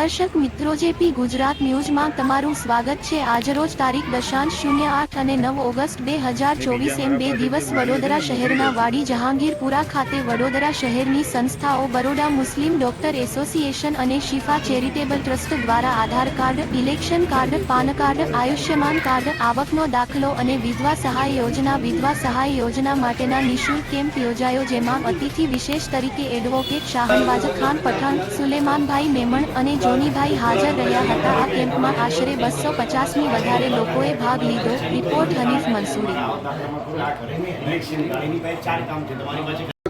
દર્શક મિત્રો જેપી ગુજરાત ન્યૂઝમાં તમારું સ્વાગત છે. આજરોજ તારીખ દશાંશ શૂન્ય આઠ અને નવ ઓગસ્ટ બે હજાર ચોવીસ એમ બે દિવસ વડોદરા શહેરના વાડી જહાંગીરપુરા ખાતે વડોદરા શહેરની સંસ્થાઓ બરોડા મુસ્લિમ ડોક્ટર એસોસિએશન અને શિફા ચેરિટેબલ ટ્રસ્ટ દ્વારા Aadhaar card election card PAN card Ayushman card આવકનો દાખલો અને વિધવા સહાય યોજના વિધવા સહાય યોજના માટેના નિઃશુલ્ક કેમ્પ યોજાયો જેમાં અતિથિ વિશેષ તરીકે એડવોકેટ શાહનવાજ ખાન પઠાણ સુલેમાનભાઈ મેમણ અને જોનીભાઈ હાજર રહ્યા હતા. આ કેમ્પમાં આશરે બસો પચાસની વધારે લોકોએ ભાગ લીધો. રિપોર્ટ હનીફ મંસૂરી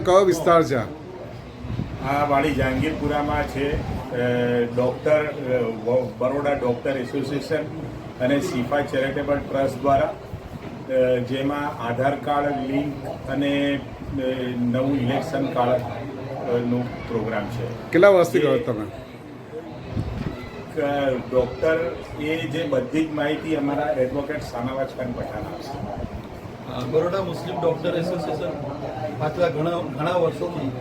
કયો વિસ્તાર છે આ? વાળી જહાંગીરપુરામાં છે. ડૉક્ટર બરોડા ડૉક્ટર એસોસિએશન અને સિફા ચેરિટેબલ ટ્રસ્ટ દ્વારા જેમાં આધાર કાર્ડ લિંક અને નવું ઇલેક્શન કાર્ડનું પ્રોગ્રામ છે. કેટલા વર્ષથી કરો છો તમે? ડૉક્ટર એ જે બધી જ માહિતી અમારા એડવોકેટ સાનાવાજ ખાન પઠાણ આપશે. બરોડા મુસ્લિમ ડોક્ટર એસોસિએશન પાછલા ઘણા ઘણા વર્ષોથી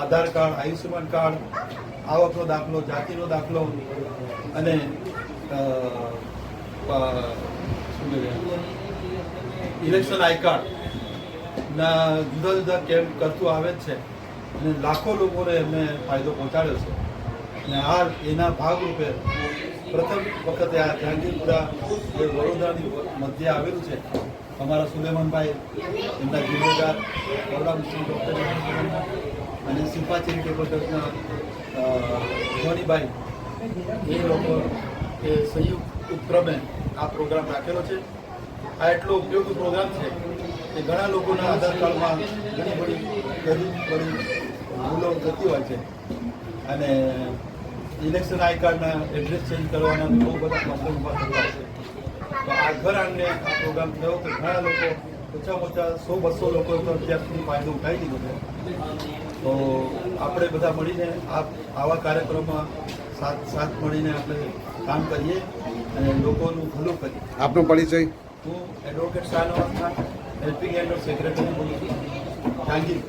આધાર કાર્ડ, આયુષ્યમાન કાર્ડ, આવકનો દાખલો, જાતિનો દાખલો અને ઇલેક્શન આઈ કાર્ડના જુદા જુદા કેમ્પ કરતું આવે જ છે અને લાખો લોકોને એમને ફાયદો પહોંચાડ્યો છે. અને હાલ એના ભાગરૂપે પ્રથમ વખતે આ જહાંગીરપુરા જે વડોદરાની મધ્ય આવેલું છે. અમારા સુલેમનભાઈ એમના બરોડા મુસ્લિમ ડૉક્ટર અને ટ્રસ્ટના અ, ધોનીભાઈ એ લોકો એ સંયુક્ત ઉપક્રમે આ પ્રોગ્રામ રાખેલો છે. આ એટલો ઉપયોગી પ્રોગ્રામ છે કે ઘણા લોકોના આધાર કાર્ડમાં ઘણી બધી ઘણી બધી ભૂલો થતી હોય છે. અને ઇલેક્શન આઈ કાર્ડના એડ્રેસ ચેન્જ કરવાના બહુ બધા પ્રોબ્લેમ ઊભા થતા છે. તો આ ઘર આંગણે આ પ્રોગ્રામ થયો કે ઘણા લોકો ઓછામાં ઓછા સો બસો લોકો તો અત્યાર સુધી ફાયદો ઉઠાવી દીધો છે. તો આપણે બધા મળીને આ આવા કાર્યક્રમમાં સાથ સાથ મળીને આપણે કામ કરીએ અને લોકોનું ભલું કરીએ. આપનો પરિચય? હું advocate Shahnawaz Khan helping and secretary બોલું છું. જહાંગીર